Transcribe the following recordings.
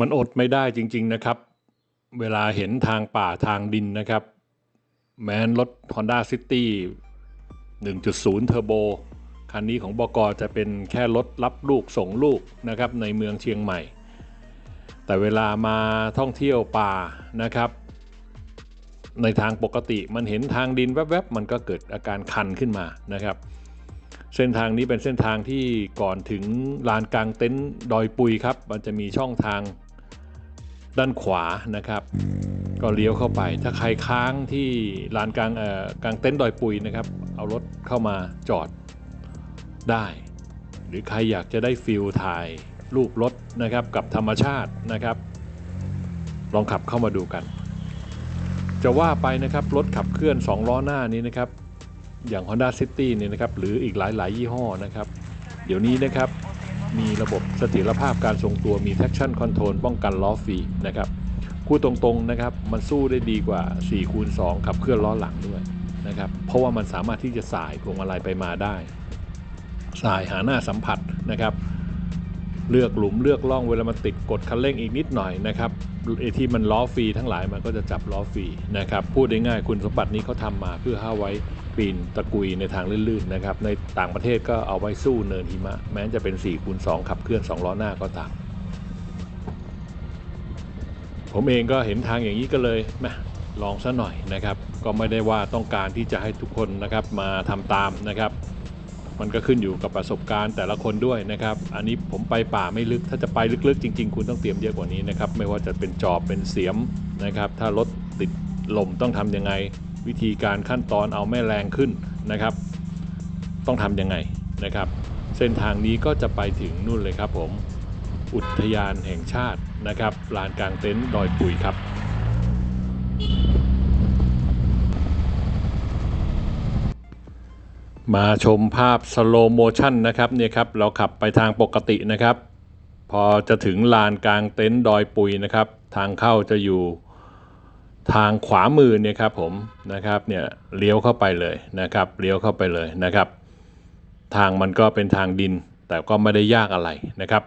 มันอดไม่ได้จริง ๆนะครับ เวลาเห็นทางป่าทางดินนะครับ แม้นรถ Honda City 1.0เทอร์โบคันนี้ของบกจะเป็นแค่รถรับลูกส่งลูกนะครับในเมืองเชียงใหม่ แต่เวลามาท่องเที่ยวป่านะครับ ในทางปกติมันเห็นทางดินแวบๆ มันก็เกิดอาการคันขึ้นมานะครับ เส้นทางนี้เป็นเส้นทางที่ก่อนถึงลานกลางเต็นท์ดอยปุยครับ มันจะมีช่องทาง ด้านขวานะครับ ก็เลี้ยวเข้าไป ถ้าใครค้างที่ลานกลางเอ่อกลางเต็นท์ดอยปุยนะครับ เอารถเข้ามาจอดได้ หรือใครอยากจะได้ฟิลถ่ายรูปรถนะครับกับธรรมชาตินะครับ ลองขับเข้ามาดูกัน จะว่าไปนะครับรถขับเคลื่อน 2 ล้อหน้านี้นะครับ อย่าง Honda City เนี่ยนะครับ หรืออีกหลายๆ ยี่ห้อนะครับ เดี๋ยวนี้นะครับ มีระบบเสถียรภาพการทรงตัวมี traction control ป้องกันล้อฟรีนะครับคู่ตรงๆนะครับมันสู้ได้ดีกว่า4คูณ2ขับเคลื่อนล้อหลังด้วยนะครับเพราะว่ามันสามารถที่จะสายพวงมาลัยไปมาได้ สายหาหน้าสัมผัสนะครับ เลือกหลุมเลือกล่องเวลามันติดกดคันเร่งอีกนิดหน่อยนะครับไอที่มันล้อฟรีทั้งหลายมันก็จะจับล้อฟรีนะครับพูดได้ง่ายคุณสมบัตินี้เขาทำมาเพื่อให้ไว้ปีนตะกุยในทางลื่นๆนะครับในต่างประเทศก็เอาไว้สู้เนินหิมะ แม้จะเป็น4คูณ2ขับเคลื่อน2ล้อหน้าก็ตามผมเองก็เห็นทางอย่างนี้ก็เลยแมลองซะหน่อยนะครับ ก็ไม่ได้ว่าต้องการที่จะให้ทุกคนนะครับมาทำตามนะครับ มันก็ขึ้นอยู่กับประสบการณ์แต่ละคนด้วยนะครับ อันนี้ผมไปป่าไม่ลึก ถ้าจะไปลึกๆ จริง ๆ คุณต้องเตรียมเยอะกว่านี้นะครับ ไม่ว่าจะเป็นจอบเป็นเสียมนะครับ ถ้ารถติดลมต้องทำยังไง วิธีการขั้นตอนเอาแม่แรงขึ้นนะครับ ต้องทำยังไงนะครับ เส้นทางนี้ก็จะไปถึงนู่นเลยครับผม อุทยานแห่งชาตินะครับลานกลางเต็นท์ดอยปุยครับ มาชมภาพสโลโมชันนะครับเนี่ยครับเราขับไปทางปกตินะครับ พอจะถึงลานกลางเต็นท์ดอยปุยนะครับ ทางเข้าจะอยู่ทางขวามือเนี่ยครับผมนะครับเนี่ยเลี้ยวเข้าไปเลยนะครับเลี้ยวเข้าไปเลยนะครับ ทางมันก็เป็นทางดินแต่ก็ไม่ได้ยากอะไรนะครับ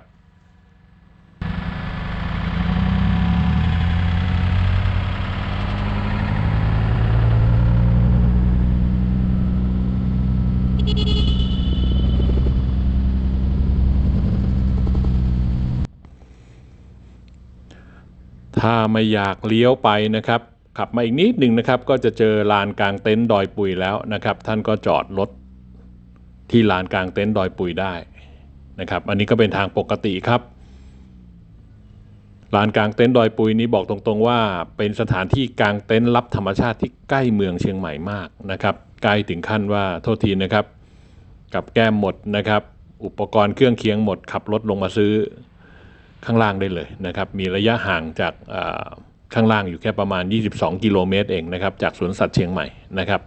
ถ้าไม่อยากเลี้ยวไปนะครับ ขับมาอีกนิดหนึ่งนะครับ ก็จะเจอลานกลางเต็นท์ดอยปุยแล้วนะครับ ท่านก็จอดรถที่ลานกลางเต็นท์ดอยปุยได้นะครับ อันนี้ก็เป็นทางปกติครับลานกลางเต็นท์ดอยปุยนี้บอกตรงๆว่า เป็นสถานที่กลางเต็นท์รับธรรมชาติที่ใกล้เมืองเชียงใหม่มากนะครับใกล้ถึงขั้นว่าโทษทีนะครับ กับแก้มหมดนะครับ อุปกรณ์เครื่องเคียงหมดขับรถลงมาซื้อ ข้างล่างได้เลยนะครับ มีระยะห่างจากข้างล่างอยู่แค่ประมาณ 22 กิโลเมตรเองนะครับ จากสวนสัตว์เชียงใหม่นะครับ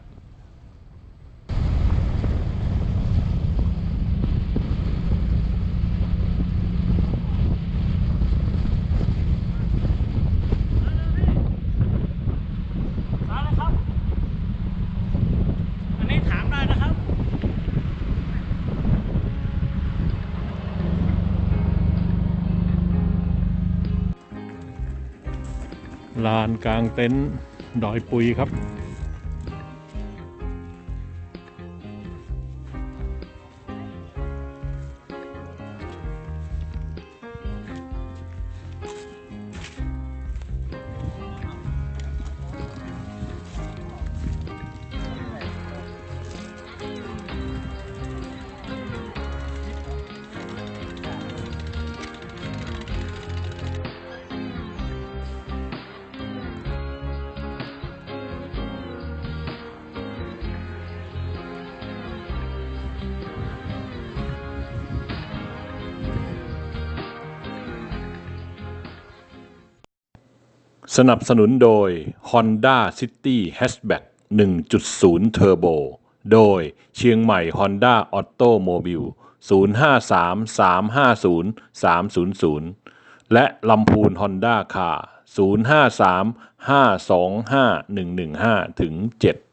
ลานกลางเต็นท์ดอยปุยครับ สนับสนุนโดย Honda City Hatchback 1.0 Turbo โดยเชียงใหม่ Honda Automobile 053 350 300 และลำพูน Honda Car 053-525-115-7